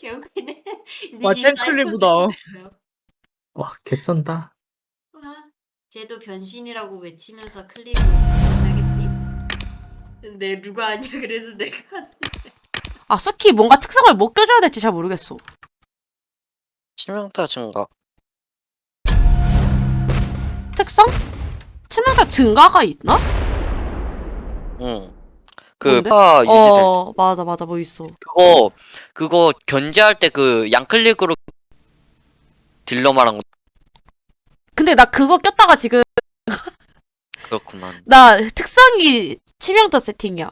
결국에는 와, 템클리브다. 사이코즈더라고요. 와 개쩐다. 와, 쟤도 변신이라고 외치면서 클리브 하겠지. 근데 누가 아니야 그래서 내가 아, 스키 뭔가 특성을 못 껴줘야 될지 잘 모르겠어. 치명타 증가. 특성? 치명타 증가가 있나? 응. 그, 뭔데? 파 유지될 어, 맞아, 맞아, 뭐 있어. 그거, 그거 견제할 때 그 양클릭으로 딜러 말한 거 근데 나 그거 꼈다가 지금, 그렇구만. 나 특성이 치명타 세팅이야.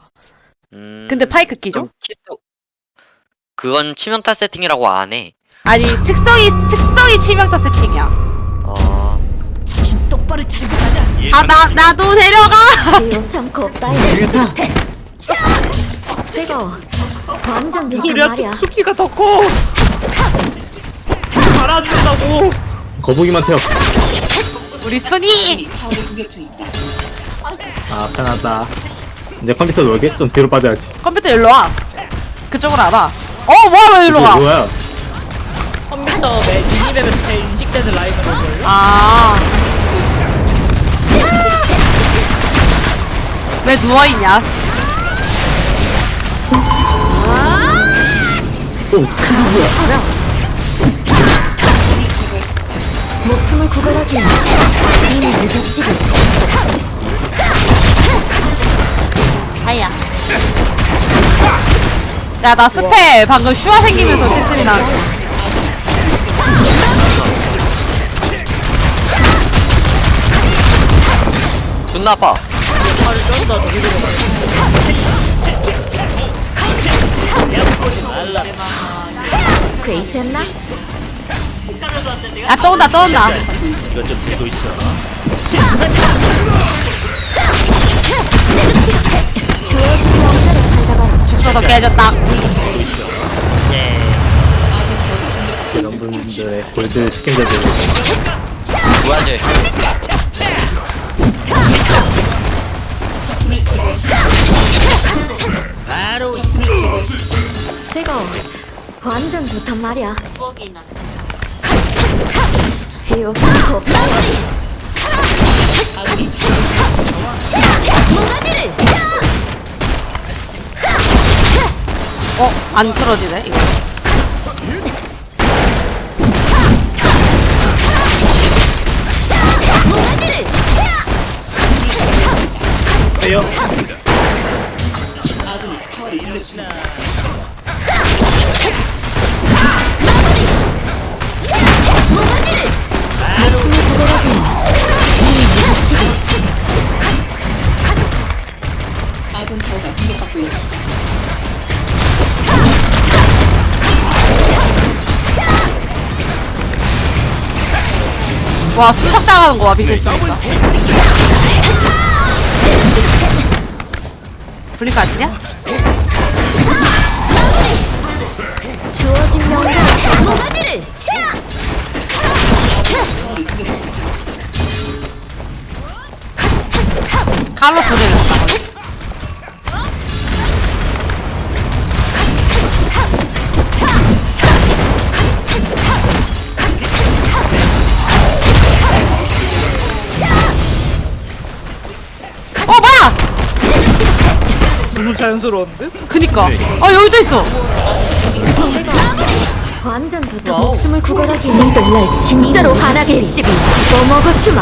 음. 근데 파이크 끼죠? 그럼 키도- 그건 치명타 세팅이라고 안 해. 아니, 특성이, 특성이 치명타 세팅이야. 어, 정신 똑바로 차리고 가자. 아, 나, 나도 데려가! 이거 참 겁다이 되겠다. 뜨거워 완전 무슨 소리야? 말이야 숲기가 더 커. 가라앉는다고. 거북이만 태워. 우리 순이! 아 편하다. 이제 컴퓨터 놀게 좀 뒤로 빠져야지. 컴퓨터 일로 와. 그쪽으로 안 와. 어, 뭐야, 왜 일로 와? 뭐야? 컴퓨터 매 미니맵에서 제일 인식되는 라인으로 걸려. 아. 왜 누워있냐? 오 목숨을 구걸하기 이미 늦었지고 하야. 야, 나 스페 방금 슈화 생기면서 캐슬이 나. 존나 아파. 쩐다 저기 들어가. 괜찮나? 야, 또 온다, 또 온다. 이것 좀 들고 있어. 죽서도 깨졌다. 이런 분들의 골드 책임져들. 뭐야, 쟤. 뜨거워 완전 좋단 말이야. 뻑이나 이거 참 겁다이 어, 안 틀어지네, 이거. 빼요. 와, 수석 당하는 거야, 믿을 수 있어. 블링크 안 치냐? 주어진 명령 칼로 소리를. 자연스러운데? 그니까. 아, 여기도 있어. 완전 좋다 목숨을 구걸하기 니들 날 진짜로 화나게 해 써먹어주마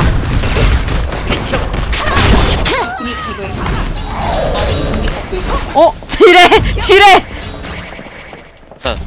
어, 지뢰! 지뢰! 깔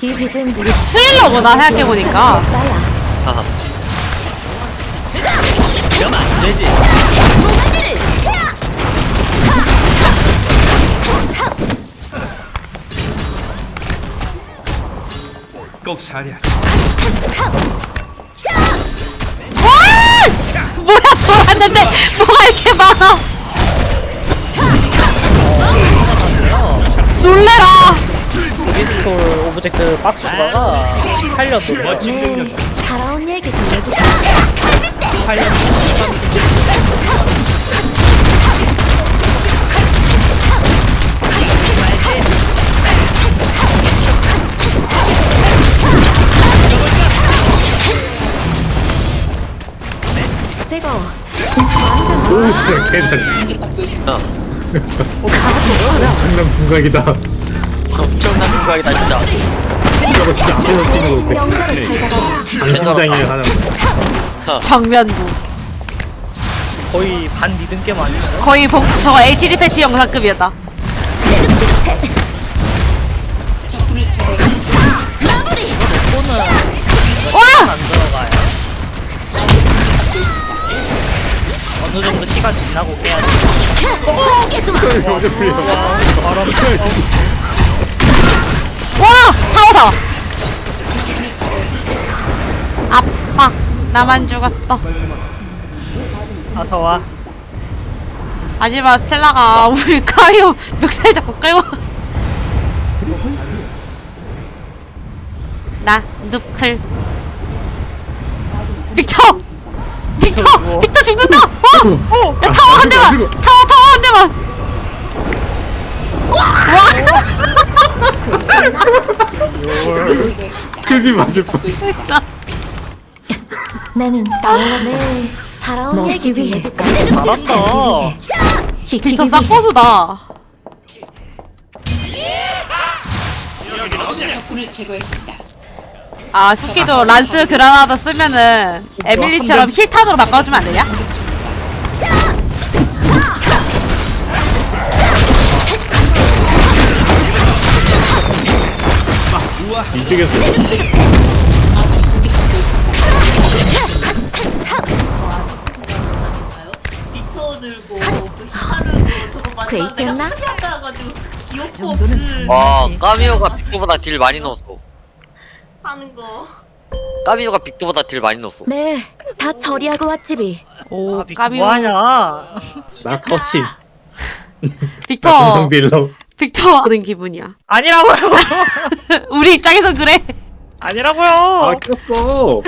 빚은 우리 스릴러구나 생각해보니까. 꼭. 뭐 돌았는데 뭐가 이렇게 많아? 놀래라. 리스톨 오브젝트 박스 추가가 18년 돌려. 멋진 능력. 네, 살아온 얘기 들려줄까? 18년 뜨거 개잘해 어. 엄청난 분각이다 엄청난 부각이다 진짜. 저거 진짜 앞에서 뛰는 거 영가를 달다가 강심장이 하나 정면부. 거의 반 믿은 게임 아니야? 거의 복, 저거 HD 패치 영상급이었다. 와! 안 어느 정도 시간 지나고 깨야 돼. 저기서 어제 풀려 와! 타워다! 아빠, 나만 죽었다. 어서 와. 하지만 스텔라가 우리 카이오 멱살 잡고 끌고 갔어. 나 누클 빅터! 빅터! 누워. 빅터 죽는다! 어! 어! 야 아, 타워 한안 대만! 타워 타워 한 대만! 클비 맞을 뻔 나는 싸워네. 뭐 살아온 얘기 들려줄까? 잘한다. 지키기 빅터 위해 싹고수다 아 스키도 란스 그라나다 쓰면은 에밀리처럼 힐탄으로 바꿔주면 안 되냐? 이쪽에서 들고 그 히카르고 저거 그? 가가지고 없는 와 까미오가 빅토보다 딜 많이 넣었어. 하는 거. 까미오가 빅토보다 딜 많이 넣었어. 네, 다 처리하고 왔지비. 오 아, 빅 까미 뭐하냐? 나 터치 나 빅터 동성 딜러 빅터 하는 기분이야 아니라고요. 우리 입장에서 그래 아니라고요. 아 꼈어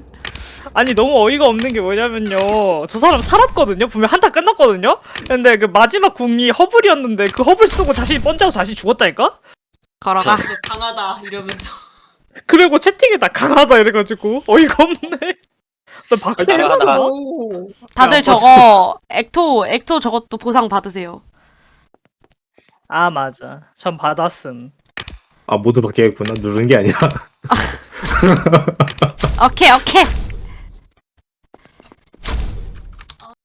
아니 너무 어이가 없는 게 뭐냐면요 저 사람 살았거든요 분명 한타 끝났거든요 근데 그 마지막 궁이 허블이었는데 그 허블 쓰고 자신이 번져서 자신이 죽었다니까 걸어가 너 강하다 이러면서. 그리고 채팅에다 강하다 이래가지고. 어이가 없네. 나 박대 나가다가. 했어 다들 야, 저거 액토 액토 저것도 보상 받으세요. 아 맞아. 전 받았음. 아 모두 바뀌겠구나 누르는 게 아니라. 오케이 오케이